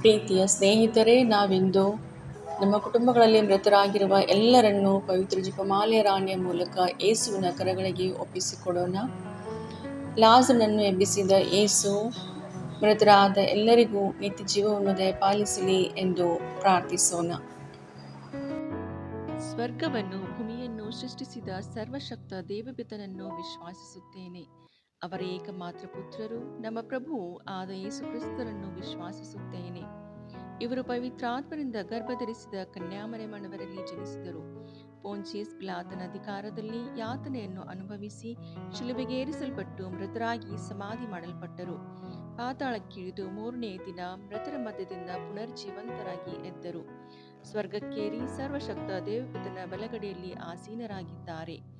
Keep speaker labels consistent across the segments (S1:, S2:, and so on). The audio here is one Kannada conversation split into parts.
S1: ಪ್ರೀತಿಯ ಸ್ನೇಹಿತರೇ, ನಾವಿಂದು ನಮ್ಮ ಕುಟುಂಬಗಳಲ್ಲಿ ಮೃತರಾಗಿರುವ ಎಲ್ಲರನ್ನೂ ಪವಿತ್ರ ಜಪಮಾಲೆಯ ರಾಣಿಯ ಮೂಲಕ ಏಸುವಿನ ಕರಗಳಿಗೆ ಒಪ್ಪಿಸಿಕೊಡೋಣ. ಲಾಸನನ್ನು ಎಬ್ಬಿಸಿದ ಏಸು ಮೃತರಾದ ಎಲ್ಲರಿಗೂ ನಿತ್ಯ ಜೀವವನ್ನು ದಯಪಾಲಿಸಲಿ ಎಂದು ಪ್ರಾರ್ಥಿಸೋಣ.
S2: ಸ್ವರ್ಗವನ್ನು, ಭೂಮಿಯನ್ನು ಸೃಷ್ಟಿಸಿದ ಸರ್ವಶಕ್ತ ದೇವಪಿತನನ್ನು ವಿಶ್ವಾಸಿಸುತ್ತೇನೆ. ಅವರ ಏಕಮಾತ್ರ ಪುತ್ರರು. ನಮ್ಮ ಪ್ರಭು ಆದ ಯೇಸು ಕ್ರಿಸ್ತರನ್ನು ವಿಶ್ವಾಸಿಸುತ್ತೇನೆ. ಇವರು ಪವಿತ್ರಾತ್ಮರಿಂದ ಗರ್ಭಧರಿಸಿದ ಕನ್ಯಾಮರೆ ಮಣವರಲ್ಲಿ ಜನಿಸಿದರು. ಪೋಂಚಿಯಸ್ ಪಿಲಾತನ ಅಧಿಕಾರದಲ್ಲಿ ಯಾತನೆಯನ್ನು ಅನುಭವಿಸಿ ಶಿಲುಬೆಗೇರಿಸಲ್ಪಟ್ಟು ಮೃತರಾಗಿ ಸಮಾಧಿ ಮಾಡಲ್ಪಟ್ಟರು. ಪಾತಾಳಕ್ಕಿಳಿದು ಮೂರನೇ ದಿನ ಮೃತರ ಮಧ್ಯದಿಂದ ಪುನರ್ಜೀವಂತರಾಗಿ ಎದ್ದರು. ಸ್ವರ್ಗಕ್ಕೇರಿ ಸರ್ವಶಕ್ತ ದೇವಪಿತನ ಬಲಗಡೆಯಲ್ಲಿ ಆಸೀನರಾಗಿದ್ದಾರೆ.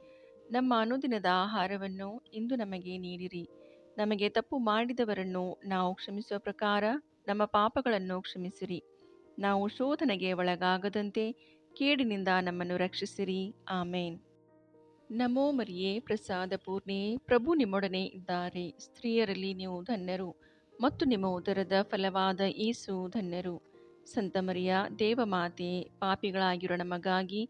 S2: ನಮ್ಮ ಅನುದಿನದ ಆಹಾರವನ್ನು ಇಂದು ನಮಗೆ ನೀಡಿರಿ. ನಮಗೆ ತಪ್ಪು ಮಾಡಿದವರನ್ನು ನಾವು ಕ್ಷಮಿಸುವ ಪ್ರಕಾರ ನಮ್ಮ ಪಾಪಗಳನ್ನು ಕ್ಷಮಿಸಿರಿ. ನಾವು ಶೋಧನೆಗೆ ಒಳಗಾಗದಂತೆ ಕೇಡಿನಿಂದ ನಮ್ಮನ್ನು ರಕ್ಷಿಸಿರಿ. ಆಮೇನ್. ನಮೋ ಮರಿಯೇ, ಪ್ರಸಾದ ಪೂರ್ಣೆ, ಪ್ರಭು ನಿಮ್ಮೊಡನೆ ಇದ್ದಾರೆ. ಸ್ತ್ರೀಯರಲ್ಲಿ ನೀವು ಧನ್ಯರು ಮತ್ತು ನಿಮ್ಮ ಉದರದ ಫಲವಾದ ಈಸು ಧನ್ಯರು. ಸಂತ ಮರಿಯ, ದೇವಮಾತೆ, ಪಾಪಿಗಳಾಗಿರೋ ನಮಗಾಗಿ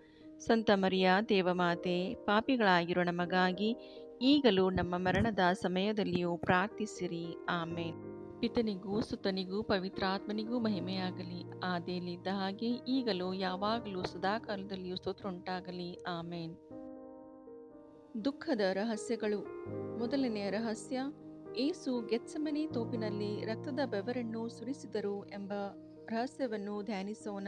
S2: ಸಂತ ಮರಿಯ ದೇವಮಾತೆ, ಪಾಪಿಗಳಾಗಿರೋ ನಮಗಾಗಿ ಈಗಲೂ ನಮ್ಮ ಮರಣದ ಸಮಯದಲ್ಲಿಯೂ ಪ್ರಾರ್ಥಿಸಿರಿ. ಆಮೇನ್. ಪಿತನಿಗೂ ಸುತನಿಗೂ ಪವಿತ್ರಾತ್ಮನಿಗೂ ಮಹಿಮೆಯಾಗಲಿ. ಆದೇಲಿದ್ದ ಹಾಗೆ ಈಗಲೂ ಯಾವಾಗಲೂ ಸದಾಕಾಲದಲ್ಲಿಯೂ ಸ್ತೋತ್ರ ಉಂಟಾಗಲಿ ಆಮೇನ್. ದುಃಖದ ರಹಸ್ಯಗಳು. ಮೊದಲನೆಯ ರಹಸ್ಯ, ಏಸು ಗೆತ್ಸಮನಿ ತೋಪಿನಲ್ಲಿ ರಕ್ತದ ಬೆವರನ್ನು ಸುರಿಸಿದರು ಎಂಬ ರಹಸ್ಯವನ್ನು ಧ್ಯಾನಿಸೋಣ.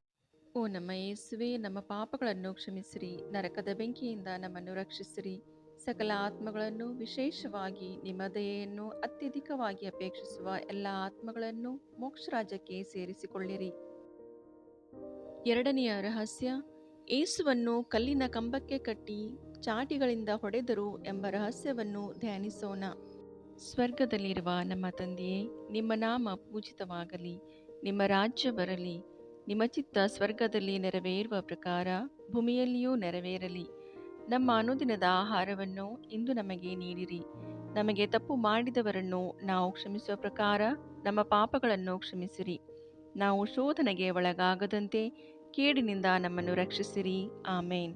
S2: ಓ ನಮ್ಮ ಯೇಸುವೆ, ನಮ್ಮ ಪಾಪಗಳನ್ನು ಕ್ಷಮಿಸಿರಿ, ನರಕದ ಬೆಂಕಿಯಿಂದ ನಮ್ಮನ್ನು ರಕ್ಷಿಸಿರಿ. ಸಕಲ ಆತ್ಮಗಳನ್ನು ವಿಶೇಷವಾಗಿ ನಿಮ್ಮ ದಯೆಯನ್ನು ಅತ್ಯಧಿಕವಾಗಿ ಅಪೇಕ್ಷಿಸುವ ಎಲ್ಲ ಆತ್ಮಗಳನ್ನು ಮೋಕ್ಷ ರಾಜ್ಯಕ್ಕೆ ಸೇರಿಸಿಕೊಳ್ಳಿರಿ. ಎರಡನೆಯ ರಹಸ್ಯ ಏಸುವನ್ನು ಕಲ್ಲಿನ ಕಂಬಕ್ಕೆ ಕಟ್ಟಿ ಚಾಟಿಗಳಿಂದ ಹೊಡೆದರು ಎಂಬ ರಹಸ್ಯವನ್ನು ಧ್ಯಾನಿಸೋಣ. ಸ್ವರ್ಗದಲ್ಲಿರುವ ನಮ್ಮ ತಂದೆಯೇ, ನಿಮ್ಮ ನಾಮ ಪೂಜಿತವಾಗಲಿ, ನಿಮ್ಮ ರಾಜ್ಯ ಬರಲಿ ನಿಮ್ಮ ಚಿತ್ತ ಸ್ವರ್ಗದಲ್ಲಿ ನೆರವೇರುವ ಪ್ರಕಾರ ಭೂಮಿಯಲ್ಲಿಯೂ ನೆರವೇರಲಿ. ನಮ್ಮ ಅನುದಿನದ ಆಹಾರವನ್ನು ಇಂದು ನಮಗೆ ನೀಡಿರಿ. ನಮಗೆ ತಪ್ಪು ಮಾಡಿದವರನ್ನು ನಾವು ಕ್ಷಮಿಸುವ ಪ್ರಕಾರ ನಮ್ಮ ಪಾಪಗಳನ್ನು ಕ್ಷಮಿಸಿರಿ. ನಾವು ಶೋಧನೆಗೆ ಒಳಗಾಗದಂತೆ ಕೇಡಿನಿಂದ ನಮ್ಮನ್ನು ರಕ್ಷಿಸಿರಿ. ಆಮೇನ್.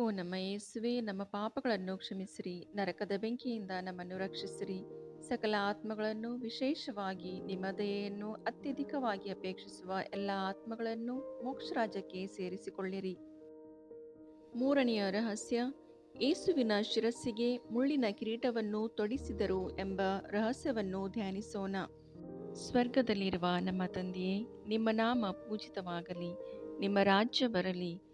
S2: ಓ ನಮ್ಮ ಯೇಸುವೆ, ನಮ್ಮ ಪಾಪಗಳನ್ನು ಕ್ಷಮಿಸಿರಿ, ನರಕದ ಬೆಂಕಿಯಿಂದ ನಮ್ಮನ್ನು ರಕ್ಷಿಸಿರಿ. ಸಕಲ ಆತ್ಮಗಳನ್ನು ವಿಶೇಷವಾಗಿ ನಿಮ್ಮ ದಯೆಯನ್ನು ಅತ್ಯಧಿಕವಾಗಿ ಅಪೇಕ್ಷಿಸುವ ಎಲ್ಲ ಆತ್ಮಗಳನ್ನು ಮೋಕ್ಷ ರಾಜ್ಯಕ್ಕೆ ಸೇರಿಸಿಕೊಳ್ಳಿರಿ. ಮೂರನೆಯ ರಹಸ್ಯ ಏಸುವಿನ ಶಿರಸ್ಸಿಗೆ ಮುಳ್ಳಿನ ಕಿರೀಟವನ್ನು ತೊಡಿಸಿದರು ಎಂಬ ರಹಸ್ಯವನ್ನು ಧ್ಯಾನಿಸೋಣ. ಸ್ವರ್ಗದಲ್ಲಿರುವ ನಮ್ಮ ತಂದೆಯೇ, ನಿಮ್ಮ ನಾಮ ಪೂಜಿತವಾಗಲಿ, ನಿಮ್ಮ ರಾಜ್ಯ ಬರಲಿ.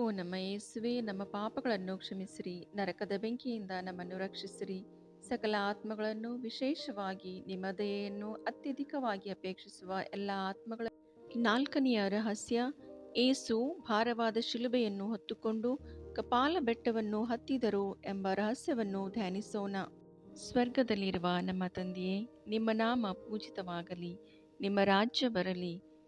S2: ಓ ನಮ್ಮ ಯೇಸುವೆ, ನಮ್ಮ ಪಾಪಗಳನ್ನು ಕ್ಷಮಿಸಿರಿ, ನರಕದ ಬೆಂಕಿಯಿಂದ ನಮ್ಮನ್ನು ರಕ್ಷಿಸಿರಿ. ಸಕಲ ಆತ್ಮಗಳನ್ನು ವಿಶೇಷವಾಗಿ ನಿಮ್ಮ ದಯೆಯನ್ನು ಅತ್ಯಧಿಕವಾಗಿ ಅಪೇಕ್ಷಿಸುವ ಎಲ್ಲ ಆತ್ಮಗಳ ನಾಲ್ಕನೆಯ ರಹಸ್ಯ, ಏಸು ಭಾರವಾದ ಶಿಲುಬೆಯನ್ನು ಹೊತ್ತುಕೊಂಡು ಕಪಾಲ ಬೆಟ್ಟವನ್ನು ಹತ್ತಿದರು ಎಂಬ ರಹಸ್ಯವನ್ನು ಧ್ಯಾನಿಸೋಣ. ಸ್ವರ್ಗದಲ್ಲಿರುವ ನಮ್ಮ ತಂದೆಯೇ, ನಿಮ್ಮ ನಾಮ ಪೂಜಿತವಾಗಲಿ, ನಿಮ್ಮ ರಾಜ್ಯ ಬರಲಿ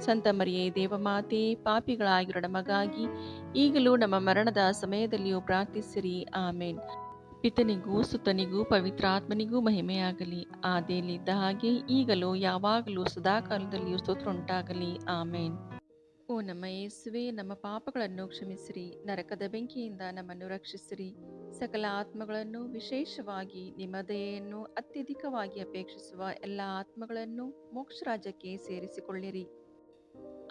S2: ಸಂತ ಮರಿಯೇ ದೇವಮಾತೆ ಪಾಪಿಗಳಾಗಿರೋ ನಮಗಾಗಿ ಈಗಲೂ ನಮ್ಮ ಮರಣದ ಸಮಯದಲ್ಲಿಯೂ ಪ್ರಾರ್ಥಿಸಿರಿ. ಆಮೇನ್. ಪಿತನಿಗೂ, ಸುತನಿಗೂ ಪವಿತ್ರಾತ್ಮನಿಗೂ ಮಹಿಮೆಯಾಗಲಿ. ಆದೇಲಿದ್ದ ಹಾಗೆ ಈಗಲೂ, ಯಾವಾಗಲೂ, ಸದಾಕಾಲದಲ್ಲಿಯೂ ಸ್ತೋತ್ರ ಉಂಟಾಗಲಿ ಆಮೇನ್. ಓ ನಮ್ಮ ಯೇಸುವೆ, ನಮ್ಮ ಪಾಪಗಳನ್ನು ಕ್ಷಮಿಸಿರಿ. ನರಕದ ಬೆಂಕಿಯಿಂದ ನಮ್ಮನ್ನು ರಕ್ಷಿಸಿರಿ. ಸಕಲ ಆತ್ಮಗಳನ್ನು ವಿಶೇಷವಾಗಿ ನಿಮ್ಮ ದಯೆಯನ್ನು ಅತ್ಯಧಿಕವಾಗಿ ಅಪೇಕ್ಷಿಸುವ ಎಲ್ಲ ಆತ್ಮಗಳನ್ನು ಮೋಕ್ಷ ರಾಜ್ಯಕ್ಕೆ ಸೇರಿಸಿಕೊಳ್ಳಿರಿ.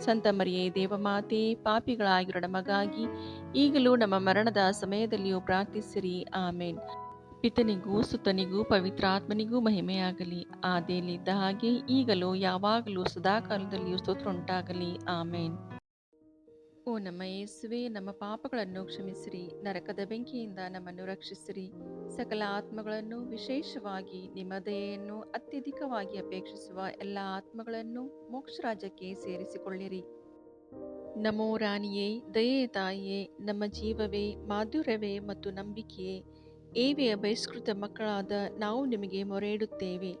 S2: ಸಂತ ಮರಿಯೇ, ದೇವಮಾತೆ ಪಾಪಿಗಳಾಗಿರೋ ನಮಗಾಗಿ ಈಗಲೂ ನಮ್ಮ ಮರಣದ ಸಮಯದಲ್ಲಿಯೂ ಪ್ರಾರ್ಥಿಸಿರಿ. ಆಮೇನ್. ಪಿತನಿಗೂ, ಸುತನಿಗೂ ಪವಿತ್ರಾತ್ಮನಿಗೂ ಮಹಿಮೆಯಾಗಲಿ. ಆದಿಯಲ್ಲಿದ್ದ ಹಾಗೆ ಈಗಲೂ, ಯಾವಾಗಲೂ, ಸದಾಕಾಲದಲ್ಲಿಯೂ ಸ್ತೋತ್ರ ಉಂಟಾಗಲಿ ಆಮೇನ್. ಓ ನಮ್ಮ ಯೇಸುವೆ, ನಮ್ಮ ಪಾಪಗಳನ್ನು ಕ್ಷಮಿಸಿರಿ, ನರಕದ ಬೆಂಕಿಯಿಂದ ನಮ್ಮನ್ನು ರಕ್ಷಿಸಿರಿ. ಸಕಲ ಆತ್ಮಗಳನ್ನು ವಿಶೇಷವಾಗಿ ನಿಮ್ಮ ದಯೆಯನ್ನು ಅತ್ಯಧಿಕವಾಗಿ ಅಪೇಕ್ಷಿಸುವ ಎಲ್ಲ ಆತ್ಮಗಳನ್ನು ಮೋಕ್ಷ ರಾಜ್ಯಕ್ಕೆ ಸೇರಿಸಿಕೊಳ್ಳಿರಿ. ನಮೋ ರಾಣಿಯೇ ದಯೆ ತಾಯಿಯೇ, ನಮ್ಮ ಜೀವವೇ, ಮಾಧುರ್ಯವೇ ಮತ್ತು ನಂಬಿಕೆಯೇ, ಏವೆಯ ಬಹಿಷ್ಕೃತ ಮಕ್ಕಳಾದ ನಾವು ನಿಮಗೆ ಮೊರೆ ಇಡುತ್ತೇವೆ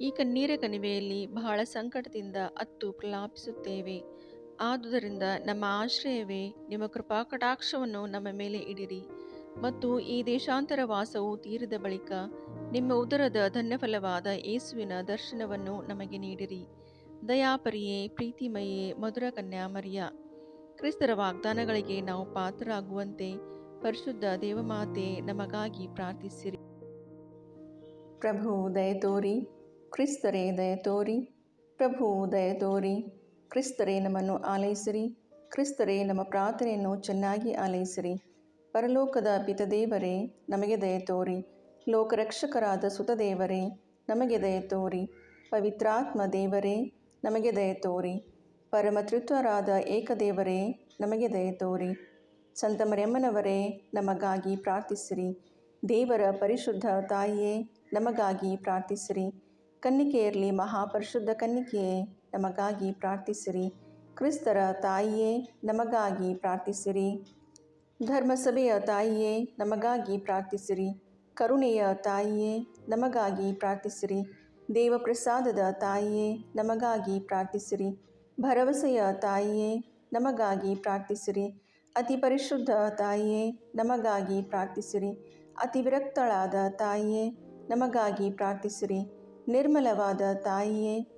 S2: ಈ ಕಣ್ಣೀರ ಕಣಿವೆಯಲ್ಲಿ ಬಹಳ ಸಂಕಟದಿಂದ ಅತ್ತು ಪ್ರಲಾಪಿಸುತ್ತೇವೆ. ಆದುದರಿಂದ ನಮ್ಮ ಆಶ್ರಯವೇ ನಿಮ್ಮ ಕೃಪಾ ಕಟಾಕ್ಷವನ್ನು ನಮ್ಮ ಮೇಲೆ ಇಡಿರಿ. ಮತ್ತು ಈ ದೇಶಾಂತರ ವಾಸವು ತೀರಿದ ಬಳಿಕ ನಿಮ್ಮ ಉದರದ ಧನ್ಯಫಲವಾದ ಯೇಸುವಿನ ದರ್ಶನವನ್ನು ನಮಗೆ ನೀಡಿರಿ. ದಯಾಪರಿಯೇ ಪ್ರೀತಿಮಯೇ ಮಧುರ ಕನ್ಯಾ ಕನ್ಯಾಮರಿಯ ಕ್ರಿಸ್ತರ ವಾಗ್ದಾನಗಳಿಗೆ ನಾವು ಪಾತ್ರರಾಗುವಂತೆ ಪರಿಶುದ್ಧ ದೇವಮಾತೆ ನಮಗಾಗಿ ಪ್ರಾರ್ಥಿಸಿರಿ.
S1: ಪ್ರಭು ದಯ ತೋರಿ ಕ್ರಿಸ್ತರೇ ದಯ ತೋರಿ ಪ್ರಭು ದಯ ತೋರಿ ಕ್ರಿಸ್ತರೇ ನಮ್ಮನ್ನು ಆಲೈಸಿರಿ, ಕ್ರಿಸ್ತರೇ ನಮ್ಮ ಪ್ರಾರ್ಥನೆಯನ್ನು ಚೆನ್ನಾಗಿ ಆಲೈಸಿರಿ. ಪರಲೋಕದ ಪಿತದೇವರೇ, ನಮಗೆ ದಯ ತೋರಿ. ಲೋಕರಕ್ಷಕರಾದ ಸುತದೇವರೇ, ನಮಗೆ ದಯ ತೋರಿ. ಪವಿತ್ರಾತ್ಮ ದೇವರೇ, ನಮಗೆ ದಯ ತೋರಿ. ಪರಮತೃತ್ವರಾದ ಏಕದೇವರೇ, ನಮಗೆ ದಯ ತೋರಿ. ಸಂತ ಮರೆಮ್ಮನವರೇ ನಮಗಾಗಿ ಪ್ರಾರ್ಥಿಸಿರಿ. ದೇವರ ಪರಿಶುದ್ಧ ತಾಯಿಯೇ, ನಮಗಾಗಿ ಪ್ರಾರ್ಥಿಸಿರಿ. ಕನ್ನಿಕೆಯಲ್ಲಿ ಮಹಾಪರಿಶುದ್ಧ ಕನ್ನಿಕೆಯೇ ನಮಗಾಗಿ ಪ್ರಾರ್ಥಿಸಿರಿ. ಕ್ರಿಸ್ತರ ತಾಯಿಯೇ, ನಮಗಾಗಿ ಪ್ರಾರ್ಥಿಸಿರಿ. ಧರ್ಮಸಭೆಯ ತಾಯಿಯೇ, ನಮಗಾಗಿ ಪ್ರಾರ್ಥಿಸಿರಿ. ಕರುಣೆಯ ತಾಯಿಯೇ, ನಮಗಾಗಿ ಪ್ರಾರ್ಥಿಸಿರಿ. ದೇವಪ್ರಸಾದದ ತಾಯಿಯೇ, ನಮಗಾಗಿ ಪ್ರಾರ್ಥಿಸಿರಿ. ಭರವಸೆಯ ತಾಯಿಯೇ, ನಮಗಾಗಿ ಪ್ರಾರ್ಥಿಸಿರಿ. ಅತಿ ಪರಿಶುದ್ಧ ತಾಯಿಯೇ, ನಮಗಾಗಿ ಪ್ರಾರ್ಥಿಸಿರಿ. ಅತಿ ವಿರಕ್ತಳಾದ ತಾಯಿಯೇ, ನಮಗಾಗಿ ಪ್ರಾರ್ಥಿಸಿರಿ. ನಿರ್ಮಲವಾದ ತಾಯಿಯೇ